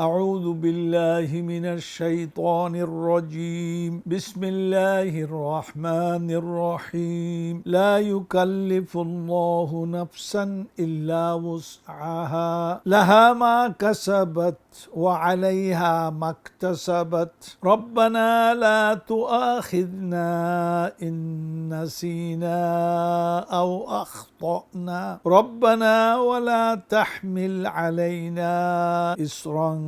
أعوذ بالله من الشيطان الرجيم. بسم الله الرحمن الرحيم. لا يكلف الله نفسا إلا وسعها. لها ما كسبت وعليها ما اكتسبت. ربنا لا تؤاخذنا إن نسينا أو أخطأنا. ربنا ولا تحمل علينا إصرا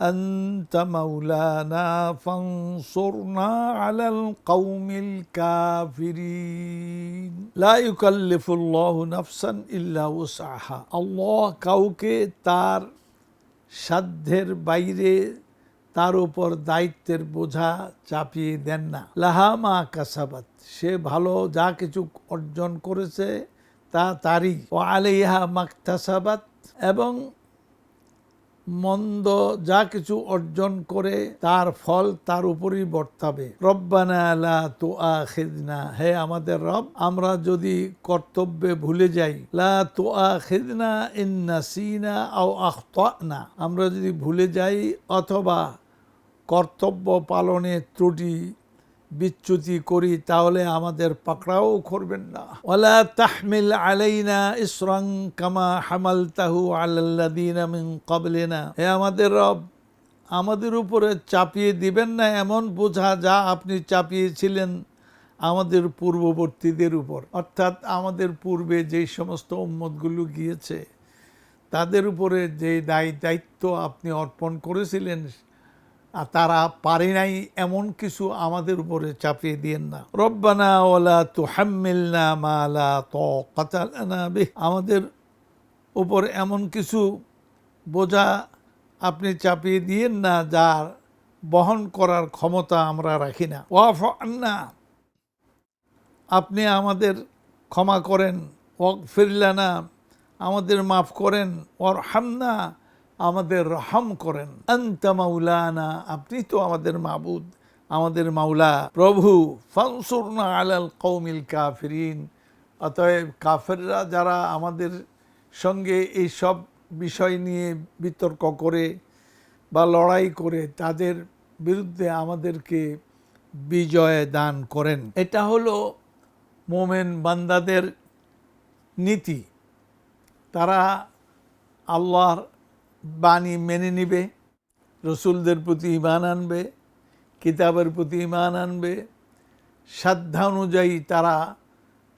أنت مولانا فانصرنا على القوم الكافرين لا يكلف الله نفسا إلا وسعها الله কাউকে তার সাধ্যের বাইরে তার উপর দায়িত্বের বোঝা চাপিয়ে দেন না লাহামা কাসাবাত সে ভালো যা কিছু অর্জন করেছে তা তারই ও আলিহা মাকতাসাবাত এবং মন্দ যা কিছু অর্জন করে তার ফল তার উপরই বর্তাবে। রব্বানা হে আমাদের রব, আমরা যদি কর্তব্যে ভুলে যাই, লা তু আখিদনা ইন নাসিনা আও আখতানা। আমরা যদি ভুলে যাই, অথবা কর্তব্য পালনে ত্রুটি বিচ্যুতি করি, তাহলে আমাদের পাকড়াও করবেন না। ওলা তাহমিল আলাইনা ইসরাং কামা হামালতাহু আলাল্লাদিনা মিন ক্বাবলিনা। হে আমাদের রব, আমাদের উপরে চাপিয়ে দিবেন না এমন বোঝা যা আপনি চাপিয়েছিলেন আমাদের পূর্ববর্তীদের উপর। অর্থাৎ আমাদের পূর্বে যেই সমস্ত উম্মতগুলো গিয়েছে, তাদের উপরে যে দায় দায়িত্ব আপনি অর্পণ করেছিলেন তারা পারে নাই এমন কিছু আমাদের উপরে চাপিয়ে দিয়েন না। রব্বানা ওলা তু হাম্মিলনা মালা ত কাতালানা বিহ। আমাদের উপর এমন কিছু বোঝা আপনি চাপিয়ে দিয়েন না, যার বহন করার ক্ষমতা আমরা রাখি না। ওয়াফ আন্না, আপনি আমাদের ক্ষমা করেন ওয়াক ফিরলানা আমাদের মাফ করেন ওর হামনা আমাদের রহম করেন। আন্তা মাউলানা আপনি তো আমাদের মাবুদ, আমাদের মাওলা। প্রভু, ফানসুরনা আলাল কৌমিল কাফিরিন। অতএব কাফেররা যারা আমাদের সঙ্গে এই সব বিষয় নিয়ে বিতর্ক করে বা লড়াই করে, তাদের বিরুদ্ধে আমাদেরকে বিজয় দান করেন। এটা হলো মোমেন বান্দাদের নীতি। তারা আল্লাহর বাণী মেনে নিবে, রসুলদের প্রতি ইমান আনবে, কিতাবের প্রতি ইমান আনবে। সাধ্যা অনুযায়ী তারা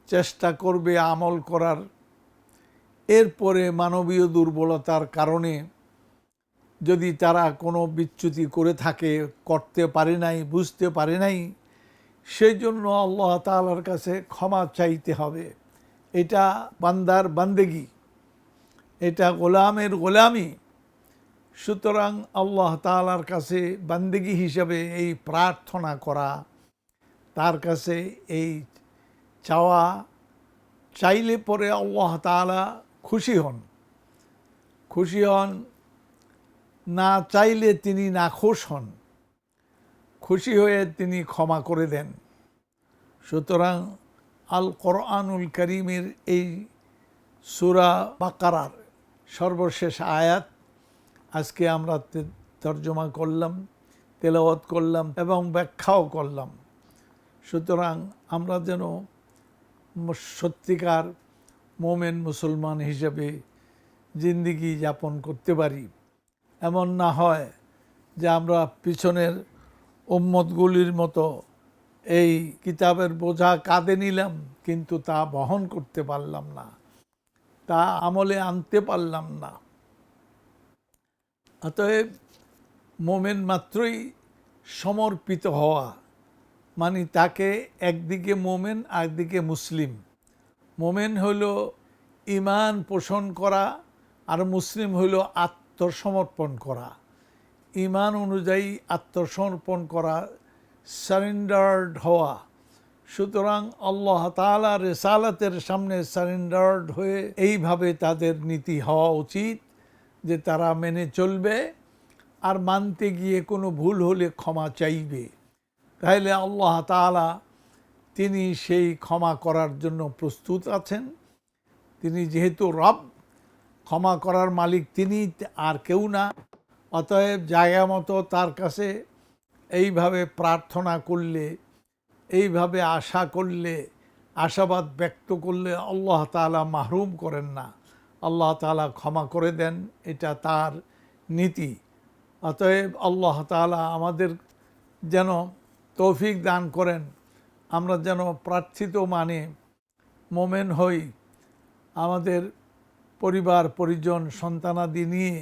চেষ্টা করবে আমল করার। এরপরে মানবীয় দুর্বলতার কারণে যদি তারা কোনো বিচ্যুতি করে থাকে, করতে পারে নাই, বুঝতে পারে নাই, সেই জন্য আল্লাহ তালার কাছে ক্ষমা চাইতে হবে। এটা বান্দার বান্দেগি। এটা গোলামের গোলামি। সুতরাং আল্লাহ তালার কাছে বান্দেগি হিসাবে এই প্রার্থনা করা, তার কাছে এই চাওয়া, চাইলে পরে আল্লাহ তালা খুশি হন। খুশি হন, না চাইলে তিনি নাখোশ হন। খুশি হয়ে তিনি ক্ষমা করে দেন। সুতরাং আল কোরআনুল করিমের এই সুরা বাকারার সর্বশেষ আয়াত আজকে আমরা তর্জমা করলাম, তেলাওয়াত করলাম এবং ব্যাখ্যাও করলাম। সুতরাং আমরা যেন সত্যিকার মোমেন মুসলমান হিসেবে জিন্দিগি যাপন করতে পারি। এমন না হয় যে আমরা পিছনের উম্মতগুলির মতো এই কিতাবের বোঝা কাঁধে নিলাম, কিন্তু তা বহন করতে পারলাম না, তা আমলে আনতে পারলাম না। অতএব মোমেন মাত্রই সমর্পিত হওয়া মানে তাকে একদিকে মোমেন একদিকে মুসলিম। মোমেন হইল ইমান পোষণ করা আর মুসলিম হইল আত্মসমর্পণ করা। ইমান অনুযায়ী আত্মসমর্পণ করা সারেন্ডার্ড হওয়া। সুতরাং আল্লাহ তাআলা রেসালাতের সামনে সারেন্ডার্ড হয়ে এইভাবে তাদের নীতি হওয়া উচিত। যে তারা মেনে চলবে আর মানতে গিয়ে কোনো ভুল হলে ক্ষমা চাইবে। তাহলে আল্লাহ তাআলা তিনি সেই ক্ষমা করার জন্য প্রস্তুত আছেন। তিনি যেহেতু রব, ক্ষমা করার মালিক তিনি, আর কেউ না। অতএব জায়গা মতো তার কাছে এইভাবে প্রার্থনা করলে, এইভাবে আশা করলে, আশাবাদ ব্যক্ত করলে আল্লাহ তাআলা মাহরুম করেন না। আল্লাহ তাআলা ক্ষমা করে দেন, এটা তার নীতি। অতএব আল্লাহ তাআলা আমাদের যেন তৌফিক দান করেন, আমরা যেন প্রার্থিত মানে মোমেন হই, আমাদের পরিবার, পরিজন সন্তানাদি নিয়ে,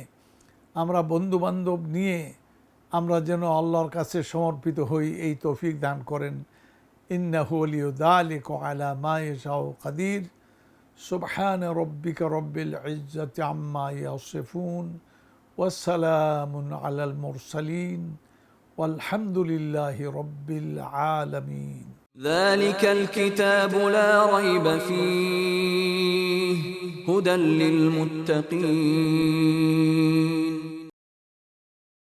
আমরা বন্ধুবান্ধব নিয়ে আমরা যেন আল্লাহর কাছে সমর্পিত হই, এই তৌফিক দান করেন। ইন্নাহু আলিউ দালিক আলা মা ইয়াশাউ কাদির। سبحان ربك رب العزة عما يصفون وسلام على المرسلين والحمد لله رب العالمين. ذلك الكتاب لا ريب فيه هدى للمتقين.